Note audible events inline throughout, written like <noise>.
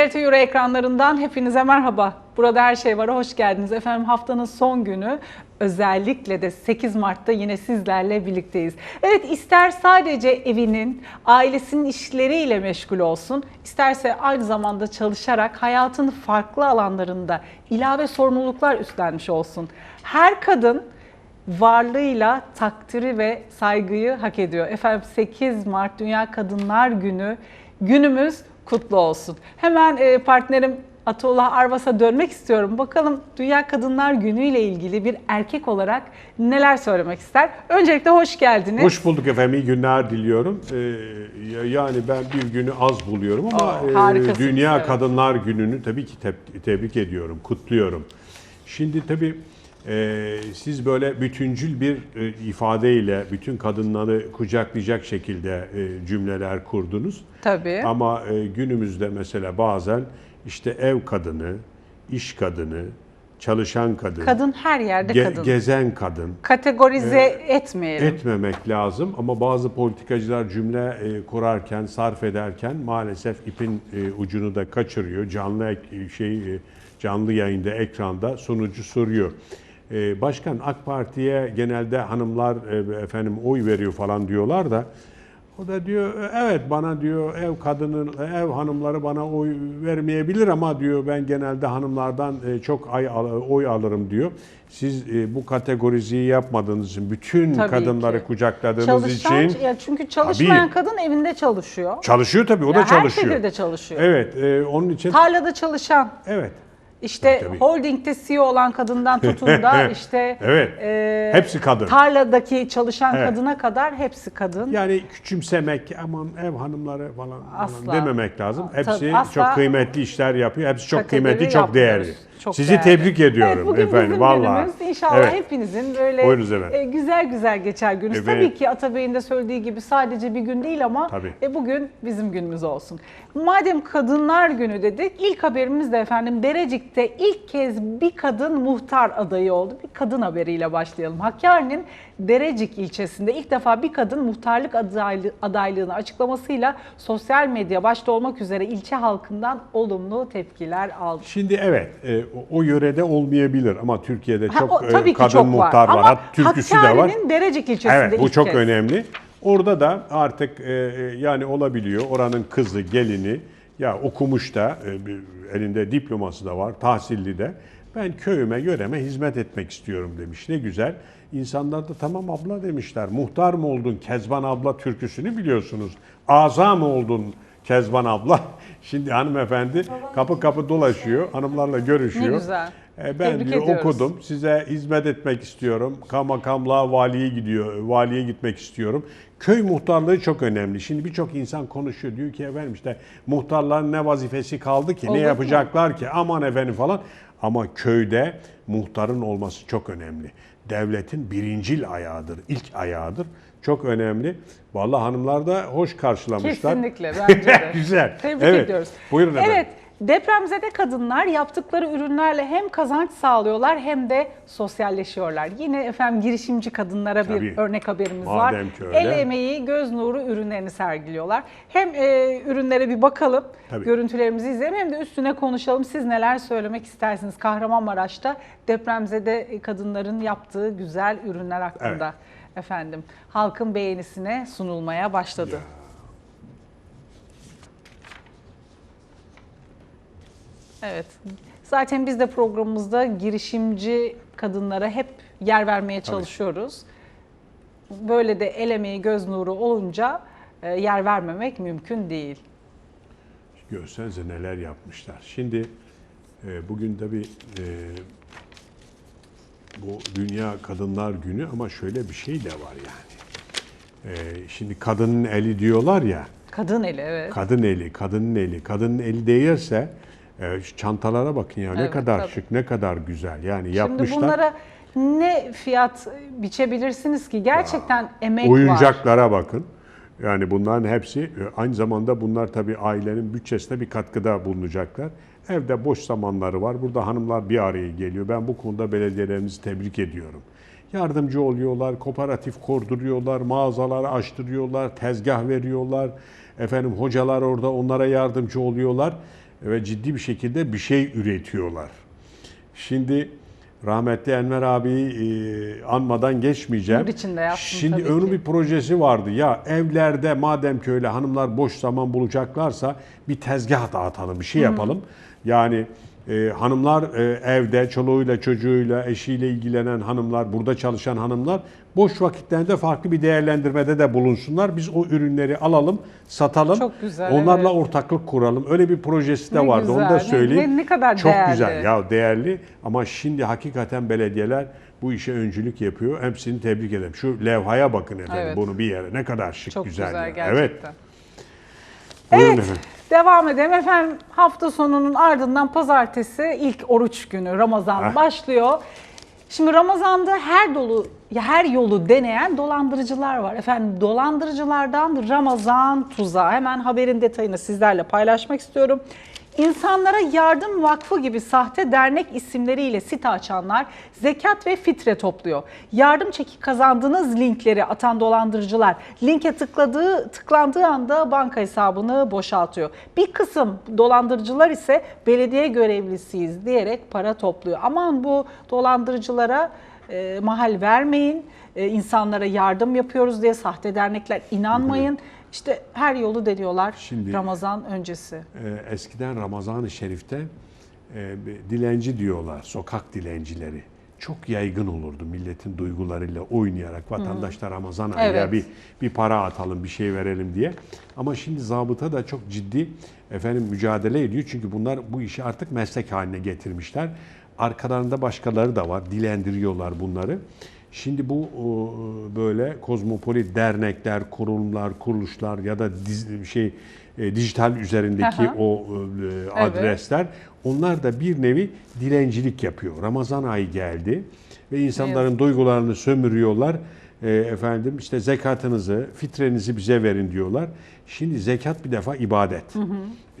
TGRT Euro ekranlarından hepinize merhaba. Burada her şey var. Hoş geldiniz. Efendim haftanın son günü özellikle de 8 Mart'ta yine sizlerle birlikteyiz. Evet ister sadece evinin, ailesinin işleriyle meşgul olsun, isterse aynı zamanda çalışarak hayatın farklı alanlarında ilave sorumluluklar üstlenmiş olsun. Her kadın varlığıyla takdiri ve saygıyı hak ediyor. Efendim 8 Mart Dünya Kadınlar Günü günümüz kutlu olsun. Hemen e, partnerim Atollah Arvas'a dönmek istiyorum. Bakalım Dünya Kadınlar Günü ile ilgili bir erkek olarak neler söylemek ister? Öncelikle hoş geldiniz. Hoş bulduk efendim. İyi günler diliyorum. Ee, ya- yani ben bir günü az buluyorum ama Aa, e, harikasınız, Dünya evet. Kadınlar Günü'nü tabii ki teb- tebrik ediyorum, kutluyorum. Şimdi tabii e, siz böyle bütüncül bir e, ifadeyle bütün kadınları kucaklayacak şekilde e, cümleler kurdunuz. Tabii. Ama e, günümüzde mesela bazen işte ev kadını, iş kadını, çalışan kadın, Kadın her yerde ge- kadın. gezen kadın, Kategorize etmeyelim. etmemek lazım ama bazı politikacılar cümle e, kurarken, sarf ederken maalesef ipin e, ucunu da kaçırıyor. Canlı ek- şey e, canlı yayında ekranda sonucu soruyor. E, Başkan AK Parti'ye genelde hanımlar e, efendim oy veriyor falan diyorlar da o da diyor "E, evet bana diyor ev kadının ev hanımları bana oy vermeyebilir ama diyor ben genelde hanımlardan e, çok ay oy alırım diyor. Siz bu kategoriziyi yapmadığınız için bütün Tabii kadınları ki. kucakladığınız Çalışan, için ya çünkü çalışmayan Tabii. kadın evinde çalışıyor. çalışıyor tabii o Ya da her çalışıyor. şekilde çalışıyor. Evet e, onun için Tarlada çalışan, evet. İşte Tabii. holdingde CEO olan kadından tutun da <laughs> işte Evet. e, Hepsi kadın. tarladaki çalışan Evet. kadına kadar hepsi kadın. Yani küçümsemek aman ev hanımları falan, falan dememek lazım. Tabii, Hepsi asla. çok kıymetli işler yapıyor. Hepsi çok Kategori kıymetli, çok değerli. Çok Sizi değerli. tebrik ediyorum evet, bugün efendim. bizim vallahi. günümüz. İnşallah Evet. hepinizin böyle e, güzel güzel geçer gününüz. Efendim. Tabii ki Atabey'in de söylediği gibi sadece bir gün değil ama Tabii. e, bugün bizim günümüz olsun. Madem Kadınlar Günü dedik, ilk haberimiz de efendim Derecik'te ilk kez bir kadın muhtar adayı oldu. Bir kadın haberiyle başlayalım. Hakkari'nin Derecik ilçesinde ilk defa bir kadın muhtarlık adaylı- adaylığını açıklamasıyla sosyal medya başta olmak üzere ilçe halkından olumlu tepkiler aldı. Şimdi evet e, o, yörede olmayabilir ama Türkiye'de Ha, çok o e, kadın çok muhtar var. Ama Hat- Türküsü de var. Derecik ilçesinde Evet bu çok kez. önemli. Orada da artık e, e, yani olabiliyor. Oranın kızı, gelini ya okumuş da e, elinde diploması da var, tahsilli de. Ben köyüme, yöreme hizmet etmek istiyorum demiş. Ne güzel. İnsanlar da tamam abla demişler. Muhtar mı oldun Kezban abla türküsünü biliyorsunuz. Aza mı oldun Kezban abla? <laughs> Şimdi hanımefendi kapı kapı dolaşıyor, hanımlarla görüşüyor. Ne güzel. E, Ben Tebrik diyor ediyoruz. okudum. Size hizmet etmek istiyorum. Kamakamlığa, valiye gidiyor. Valiye gitmek istiyorum. Köy muhtarlığı çok önemli. Şimdi birçok insan konuşuyor. Diyor ki efendim işte muhtarların ne vazifesi kaldı ki? Olur ne mu? yapacaklar ki? Aman efendim falan. Ama köyde muhtarın olması çok önemli. Devletin birincil ayağıdır, ilk ayağıdır. Çok önemli. Vallahi hanımlar da hoş karşılamışlar. Kesinlikle bence de. <laughs> Güzel. Tebrik evet. ediyoruz. Buyurun efendim. Evet, depremzede kadınlar yaptıkları ürünlerle hem kazanç sağlıyorlar hem de sosyalleşiyorlar. Yine efendim girişimci kadınlara bir Tabii. örnek haberimiz Madem var. öyle. El emeği, göz nuru ürünlerini sergiliyorlar. Hem e, ürünlere bir bakalım, Tabii. görüntülerimizi izleyelim hem de üstüne konuşalım. Siz neler söylemek istersiniz Kahramanmaraş'ta depremzede kadınların yaptığı güzel ürünler hakkında efendim halkın beğenisine sunulmaya başladı. Evet. Zaten biz de programımızda girişimci kadınlara hep yer vermeye çalışıyoruz. Böyle de el emeği göz nuru olunca e, yer vermemek mümkün değil. Görsenize neler yapmışlar. Şimdi e, bugün tabii e, bu Dünya Kadınlar Günü ama şöyle bir şey de var yani. E, şimdi kadının eli diyorlar ya, Kadın eli evet. kadın eli, kadının eli, kadının eli değirse e, çantalara bakın ya ne Evet, kadar tabii. şık, ne kadar güzel. Yani Şimdi yapmışlar. bunlara ne fiyat biçebilirsiniz ki? Gerçekten emek var. Oyuncaklara bakın. Yani bunların hepsi e, aynı zamanda bunlar tabii ailenin bütçesine bir katkıda bulunacaklar. Evde boş zamanları var. Burada hanımlar bir araya geliyor. Ben bu konuda belediyelerimizi tebrik ediyorum. Yardımcı oluyorlar, kooperatif kurduruyorlar, mağazalar açtırıyorlar, tezgah veriyorlar. Efendim hocalar orada onlara yardımcı oluyorlar. ve ciddi bir şekilde bir şey üretiyorlar. Şimdi rahmetli Enver abiyi e, anmadan geçmeyeceğim. Nur içinde yaptın Şimdi tabii onun ki. bir projesi vardı. Ya evlerde madem ki öyle hanımlar boş zaman bulacaklarsa bir tezgah dağıtalım, bir şey yapalım. Yani e, hanımlar e, evde çoluğuyla çocuğuyla eşiyle ilgilenen hanımlar, burada çalışan hanımlar boş vakitlerinde farklı bir değerlendirmede de bulunsunlar. Biz o ürünleri alalım, satalım. Çok güzel, Onlarla evet. ortaklık kuralım. Öyle bir projesi de Ne vardı. Onu güzel, da ne- söyleyeyim. ne- ne kadar Çok değerli. güzel. Ya değerli ama şimdi hakikaten belediyeler bu işe öncülük yapıyor. Hepsini tebrik ederim. Şu levhaya bakın efendim Evet. bunu bir yere. Ne kadar şık Çok güzel, güzel. ya. gerçekten. Evet. Buyurun Evet, efendim. devam edelim. Efendim hafta sonunun ardından pazartesi ilk oruç günü Ramazan Heh. başlıyor. Şimdi Ramazan'da her dolu ya her yolu deneyen dolandırıcılar var. Efendim dolandırıcılardan Ramazan tuzağı. Hemen haberin detayını sizlerle paylaşmak istiyorum. İnsanlara Yardım Vakfı gibi sahte dernek isimleriyle site açanlar zekat ve fitre topluyor. Yardım çeki kazandığınız linkleri atan dolandırıcılar linke tıkladığı tıklandığı anda banka hesabını boşaltıyor. Bir kısım dolandırıcılar ise belediye görevlisiyiz diyerek para topluyor. Aman bu dolandırıcılara e, mahal vermeyin. E, insanlara yardım yapıyoruz diye sahte dernekler inanmayın. İşte her yolu deniyorlar Şimdi- Ramazan öncesi. Ee, eskiden Ramazan-ı Şerif'te e, dilenci diyorlar, sokak dilencileri. Çok yaygın olurdu milletin duygularıyla oynayarak vatandaşlar Ramazan ayı Evet. bir bir para atalım, bir şey verelim diye. Ama şimdi zabıta da çok ciddi efendim mücadele ediyor. Çünkü bunlar bu işi artık meslek haline getirmişler. Arkalarında başkaları da var. Dilendiriyorlar bunları. Şimdi bu böyle kozmopolit dernekler, kurumlar, kuruluşlar ya da diz- şey e, dijital üzerindeki Aha. o e, adresler onlar da bir nevi dilencilik yapıyor. Ramazan ayı geldi ve insanların duygularını sömürüyorlar. E, efendim işte zekatınızı, fitrenizi bize verin diyorlar. Şimdi zekat bir defa ibadet.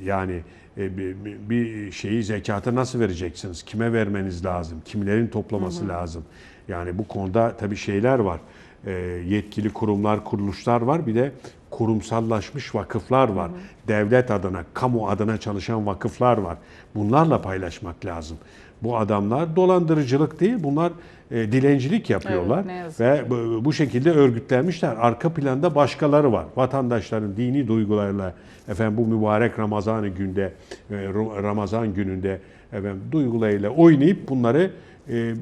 Yani e, bir, bir şeyi zekatı nasıl vereceksiniz? Kime vermeniz lazım? Kimlerin toplaması lazım? Yani bu konuda tabii şeyler var. E, yetkili kurumlar, kuruluşlar var. Bir de kurumsallaşmış vakıflar var. Devlet adına, kamu adına çalışan vakıflar var. Bunlarla paylaşmak lazım. Bu adamlar dolandırıcılık değil, bunlar e, dilencilik yapıyorlar Evet, ve bu, bu şekilde örgütlenmişler. Arka planda başkaları var. Vatandaşların dini duygularıyla efendim bu mübarek Ramazan günde e, Ramazan gününde efendim duygularıyla oynayıp bunları e,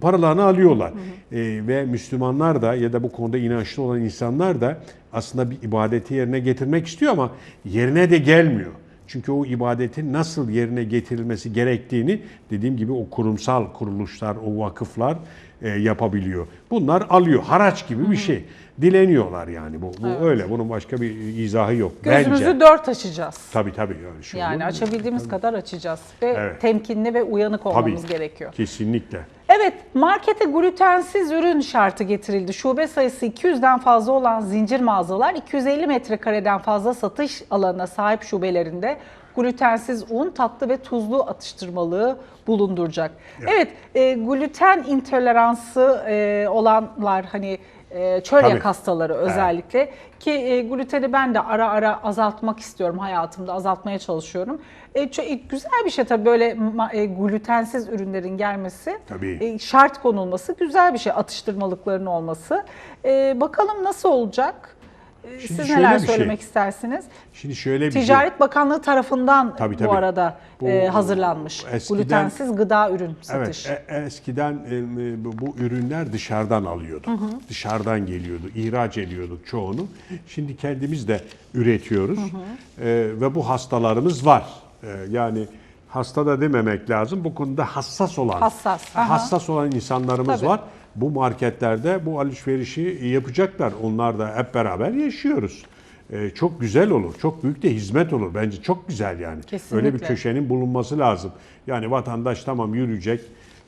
paralarını alıyorlar. E, ve Müslümanlar da ya da bu konuda inançlı olan insanlar da aslında bir ibadeti yerine getirmek istiyor ama yerine de gelmiyor. Çünkü o ibadetin nasıl yerine getirilmesi gerektiğini dediğim gibi o kurumsal kuruluşlar, o vakıflar e, yapabiliyor. Bunlar alıyor. Haraç gibi bir şey. Dileniyorlar yani. Bu, bu öyle. Bunun başka bir izahı yok. Gözümüzü Bence. dört açacağız. Tabii tabii. Yani, şu Yani açabildiğimiz kadar açacağız ve Evet. temkinli ve uyanık Tabii. olmamız gerekiyor. Kesinlikle. Evet, markete glutensiz ürün şartı getirildi. Şube sayısı 200'den fazla olan zincir mağazalar 250 metrekareden fazla satış alanına sahip şubelerinde glutensiz un, tatlı ve tuzlu atıştırmalığı bulunduracak. Evet, e, gluten intoleransı e, olanlar hani e, çölyak Tabii. hastaları özellikle ki e, gluteni ben de ara ara azaltmak istiyorum hayatımda azaltmaya çalışıyorum. E, e, güzel bir şey tabii böyle e, glutensiz ürünlerin gelmesi. Tabii. E, şart konulması güzel bir şey atıştırmalıkların olması. E, bakalım nasıl olacak? E, Şimdi Siz neler bir şey. söylemek istersiniz? Şimdi şöyle bir şey. Ticaret Bakanlığı tarafından Tabii, bu tabii. arada Bu- e, hazırlanmış. eskiden- Glutensiz gıda ürün satış. Evet, e- eskiden e, bu, bu ürünler dışarıdan alıyorduk. Dışarıdan geliyordu, ihraç ediyorduk çoğunu. Şimdi kendimiz de üretiyoruz E, ve bu hastalarımız var. E, yani hasta da dememek lazım. Bu konuda hassas olan, Hassas, aha. hassas olan insanlarımız Tabii. var. Bu marketlerde bu alışverişi yapacaklar. Onlar da hep beraber yaşıyoruz. E, çok güzel olur. Çok büyük de hizmet olur. Bence çok güzel yani. Öyle bir Kesinlikle. köşenin bulunması lazım. Yani vatandaş tamam yürüyecek,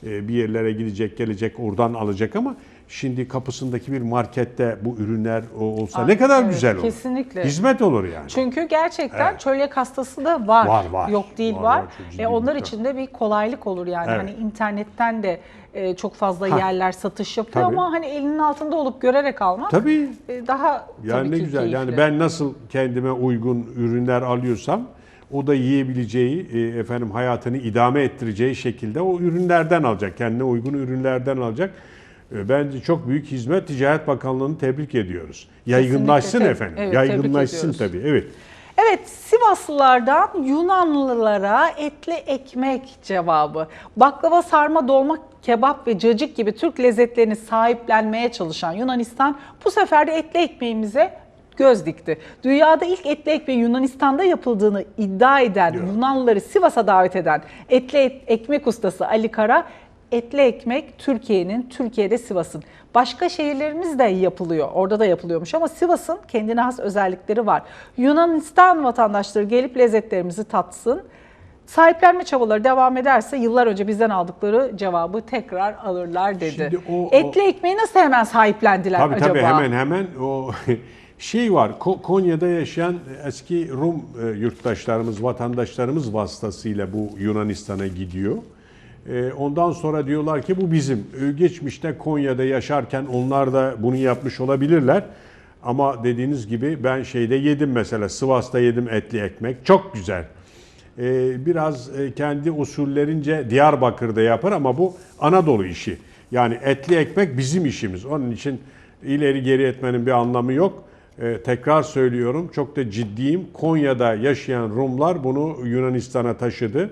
e, bir yerlere gidecek, gelecek, oradan alacak ama şimdi kapısındaki bir markette bu ürünler olsa Ay, ne kadar evet, güzel olur. kesinlikle. Hizmet olur yani. Çünkü gerçekten Evet. çölyak hastası da var. Var, var. Yok değil Var, var. var. E, onlar miktar. için de bir kolaylık olur yani. Evet. Hani internetten de e, çok fazla Ha. yerler satış yapıyor Tabii. ama hani elinin altında olup görerek almak Tabii. e, daha Yani tabii ne güzel. Yani keyifli. ben nasıl kendime uygun ürünler alıyorsam o da yiyebileceği, e, efendim hayatını idame ettireceği şekilde o ürünlerden alacak. Kendine uygun ürünlerden alacak. E, Bence çok büyük hizmet. Ticaret Bakanlığı'nı tebrik ediyoruz. Yaygınlaşsın Kesinlikle. efendim. Evet, Yaygınlaşsın tabii. Evet. Evet Sivaslılardan Yunanlılara etli ekmek cevabı. Baklava, sarma, dolma, kebap ve cacık gibi Türk lezzetlerini sahiplenmeye çalışan Yunanistan bu sefer de etli ekmeğimize göz dikti. Dünyada ilk etli ekmeği Yunanistan'da yapıldığını iddia eden Ya. Yunanlıları Sivas'a davet eden etli et- ekmek ustası Ali Kara Etli ekmek Türkiye'nin, Türkiye'de Sivas'ın. Başka şehirlerimiz de yapılıyor. Orada da yapılıyormuş ama Sivas'ın kendine has özellikleri var. Yunanistan vatandaşları gelip lezzetlerimizi tatsın. Sahiplenme çabaları devam ederse yıllar önce bizden aldıkları cevabı tekrar alırlar dedi. Şimdi o- o- Etli ekmeği nasıl hemen sahiplendiler Tabii acaba? tabii hemen hemen o <laughs> şey var. Ko- Konya'da yaşayan eski Rum e, yurttaşlarımız, vatandaşlarımız vasıtasıyla bu Yunanistan'a gidiyor. E, Ondan sonra diyorlar ki bu bizim. E, Geçmişte Konya'da yaşarken onlar da bunu yapmış olabilirler. Ama dediğiniz gibi ben şeyde yedim mesela Sivas'ta yedim etli ekmek. Çok güzel. Ee, biraz e, kendi usullerince Diyarbakır'da yapar ama bu Anadolu işi. Yani etli ekmek bizim işimiz. Onun için ileri geri etmenin bir anlamı yok. Ee, tekrar söylüyorum çok da ciddiyim. Konya'da yaşayan Rumlar bunu Yunanistan'a taşıdı.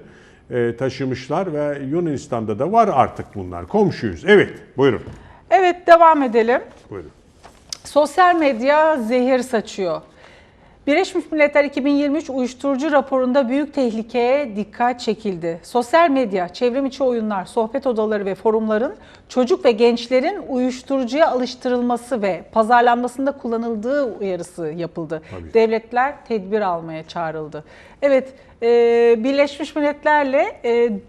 Ee, taşımışlar ve Yunanistan'da da var artık bunlar. Komşuyuz. Evet buyurun. Evet devam edelim. buyurun. Sosyal medya zehir saçıyor. Birleşmiş Milletler 2023 uyuşturucu raporunda büyük tehlikeye dikkat çekildi. Sosyal medya, çevrim içi oyunlar, sohbet odaları ve forumların çocuk ve gençlerin uyuşturucuya alıştırılması ve pazarlanmasında kullanıldığı uyarısı yapıldı. Tabii. Devletler tedbir almaya çağrıldı. Evet, e, Birleşmiş Milletler'le e,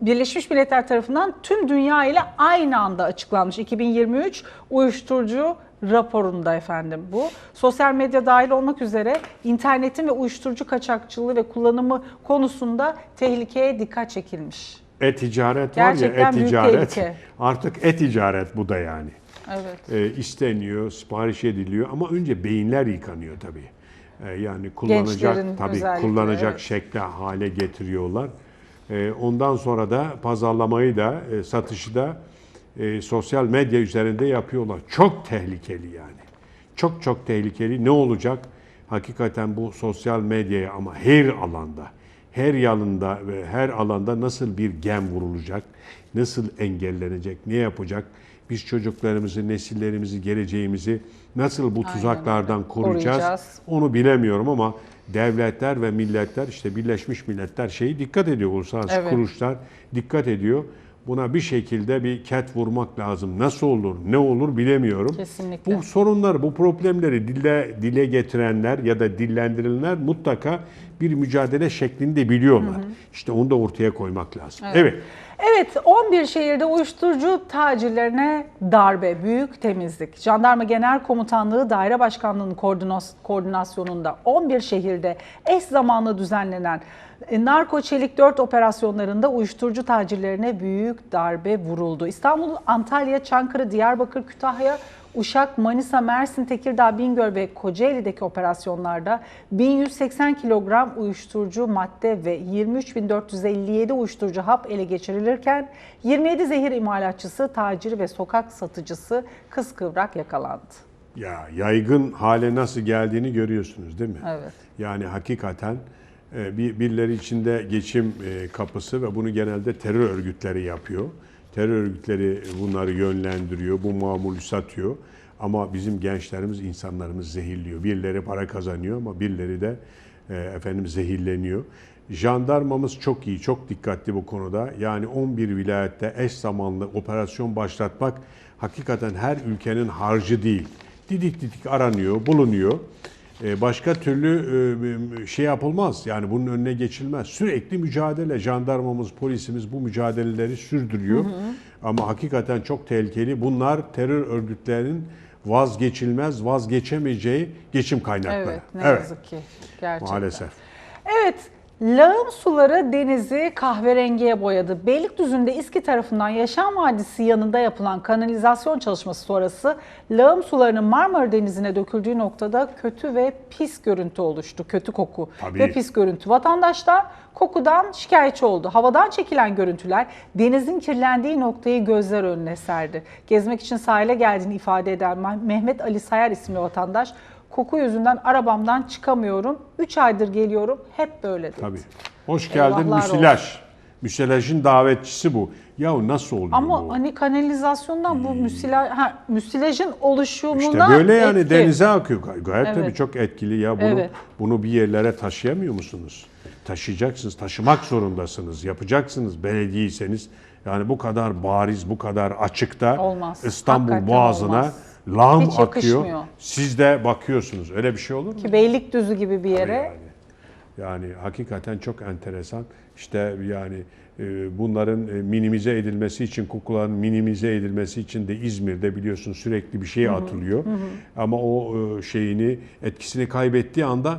Birleşmiş Milletler tarafından tüm dünya ile aynı anda açıklanmış 2023 uyuşturucu raporunda efendim bu. Sosyal medya dahil olmak üzere internetin ve uyuşturucu kaçakçılığı ve kullanımı konusunda tehlikeye dikkat çekilmiş. E-ticaret var Gerçekten ya e-ticaret. Artık e-ticaret bu da yani. Evet. e, isteniyor, sipariş ediliyor ama önce beyinler yıkanıyor tabii. E, yani kullanacak Gençlerin tabii kullanacak evet. şekle hale getiriyorlar. E, ondan sonra da pazarlamayı da e, satışı da e, sosyal medya üzerinde yapıyorlar. Çok tehlikeli yani. Çok çok tehlikeli. Ne olacak? Hakikaten bu sosyal medyaya ama her alanda, her yanında ve her alanda nasıl bir gem vurulacak, nasıl engellenecek, ne yapacak? Biz çocuklarımızı, nesillerimizi, geleceğimizi nasıl bu tuzaklardan koruyacağız? Koruyacağız. Onu bilemiyorum ama devletler ve milletler işte Birleşmiş Milletler şeyi dikkat ediyor. Uluslararası Evet. kuruluşlar dikkat ediyor. Buna bir şekilde bir ket vurmak lazım. Nasıl olur, ne olur bilemiyorum. Kesinlikle. Bu sorunları, bu problemleri dile dile getirenler ya da dillendirilenler mutlaka bir mücadele şeklinde biliyorlar. İşte onu da ortaya koymak lazım. evet. Evet 11 şehirde uyuşturucu tacirlerine darbe, büyük temizlik. Jandarma Genel Komutanlığı Daire Başkanlığı'nın koordinas- koordinasyonunda 11 şehirde eş zamanlı düzenlenen e, Narko Çelik 4 operasyonlarında uyuşturucu tacirlerine büyük darbe vuruldu. İstanbul, Antalya, Çankırı, Diyarbakır, Kütahya, Uşak, Manisa, Mersin, Tekirdağ, Bingöl ve Kocaeli'deki operasyonlarda 1180 kilogram uyuşturucu madde ve 23.457 uyuşturucu hap ele geçirilirken 27 zehir imalatçısı, taciri ve sokak satıcısı kıskıvrak yakalandı. Ya yaygın hale nasıl geldiğini görüyorsunuz değil mi? Evet. Yani hakikaten e, bir birileri içinde geçim e, kapısı ve bunu genelde terör örgütleri yapıyor. Terör örgütleri bunları yönlendiriyor, bu mamulü satıyor. Ama bizim gençlerimiz, insanlarımız zehirliyor. Birileri para kazanıyor ama birileri de e, efendim zehirleniyor. Jandarmamız çok iyi, çok dikkatli bu konuda. Yani 11 vilayette eş zamanlı operasyon başlatmak hakikaten her ülkenin harcı değil. Didik didik aranıyor, bulunuyor. E, Başka türlü e, şey yapılmaz. Yani bunun önüne geçilmez. Sürekli mücadele. Jandarmamız, polisimiz bu mücadeleleri sürdürüyor. Ama hakikaten çok tehlikeli. Bunlar terör örgütlerinin vazgeçilmez, vazgeçemeyeceği geçim kaynakları. Evet, ne yazık ki. Gerçekten. Maalesef. Evet, Lağım suları denizi kahverengiye boyadı. Beylikdüzü'nde İSKİ tarafından Yaşam Vadisi yanında yapılan kanalizasyon çalışması sonrası lağım sularının Marmara Denizi'ne döküldüğü noktada kötü ve pis görüntü oluştu. Kötü koku Tabii. ve pis görüntü. Vatandaşlar kokudan şikayetçi oldu. Havadan çekilen görüntüler denizin kirlendiği noktayı gözler önüne serdi. Gezmek için sahile geldiğini ifade eden Mehmet Ali Sayar isimli vatandaş koku yüzünden arabamdan çıkamıyorum. 3 aydır geliyorum. Hep böyle dedi. Tabii. Hoş geldin Eyvahlar müsilaj. Müsilajın davetçisi bu. Ya nasıl oluyor Ama bu? hani kanalizasyondan bu müsilaj, ha, müsilajın oluşumuna İşte böyle yani etki. denize akıyor. Gay- Gayet tabii Evet. çok etkili ya. Bunu Evet. bunu bir yerlere taşıyamıyor musunuz? Taşıyacaksınız, taşımak zorundasınız. Yapacaksınız belediyeyseniz. Yani bu kadar bariz, bu kadar açıkta Olmaz. İstanbul Hakikaten Boğazı'na olmaz. Lağım Hiç akıyor. yakışmıyor. Siz de bakıyorsunuz. Öyle bir şey olur mu? Ki Beylikdüzü gibi bir yere Yani, yani hakikaten çok enteresan. İşte yani e, bunların e, minimize edilmesi için, kokuların minimize edilmesi için de İzmir'de biliyorsun sürekli bir şey atılıyor. Ama o e, şeyini, etkisini kaybettiği anda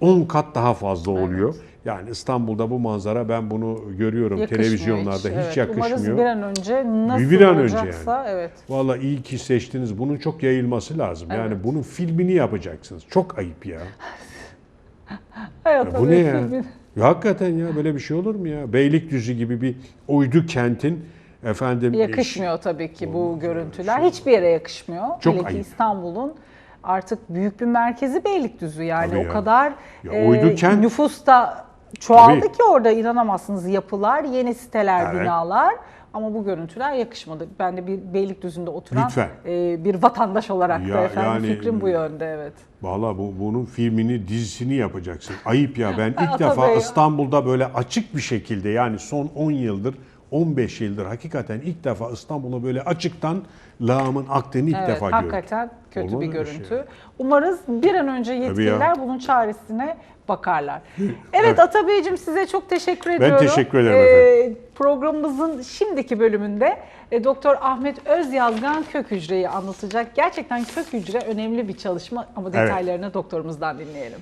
10 kat daha fazla oluyor. Yani İstanbul'da bu manzara ben bunu görüyorum yakışmıyor televizyonlarda hiç, Evet, yakışmıyor. Umarız bir an önce nasıl Bir an önce olacaksa evet. Valla iyi ki seçtiniz. Bunun çok yayılması lazım. Yani Evet. bunun filmini yapacaksınız. Çok ayıp ya. <laughs> Ya bu ne ya? ya? Hakikaten ya böyle bir şey olur mu ya? Beylikdüzü gibi bir uydu kentin efendim Yakışmıyor tabii ki bu görüntüler. Hiçbir yere yakışmıyor. Çok Hele ayıp. İstanbul'un artık büyük bir merkezi Beylikdüzü yani Tabii o ya. kadar Ya e, uydu kent- nüfus da çoğaldı Tabii. ki orada inanamazsınız yapılar, yeni siteler, Evet. binalar. Ama bu görüntüler yakışmadı. Ben de bir Beylikdüzü'nde oturan Lütfen. e, bir vatandaş olarak da Ya efendim yani- fikrim bu yönde evet. Valla bu, bunun filmini, dizisini yapacaksın. Ayıp ya. Ben <laughs> ilk defa ya. İstanbul'da böyle açık bir şekilde yani son 10 yıldır 15 yıldır hakikaten ilk defa İstanbul'a böyle açıktan lağımın aktığını ilk Evet, defa gördüm. hakikaten kötü Olmaz bir şey görüntü. ya. Umarız bir an önce yetkililer bunun çaresine bakarlar. <laughs> Evet, Atabeyciğim size çok teşekkür ediyorum. teşekkür ederim Ee, Programımızın şimdiki bölümünde e, Doktor Ahmet Özyazgan kök hücreyi anlatacak. Gerçekten kök hücre önemli bir çalışma ama Evet. detaylarını doktorumuzdan dinleyelim.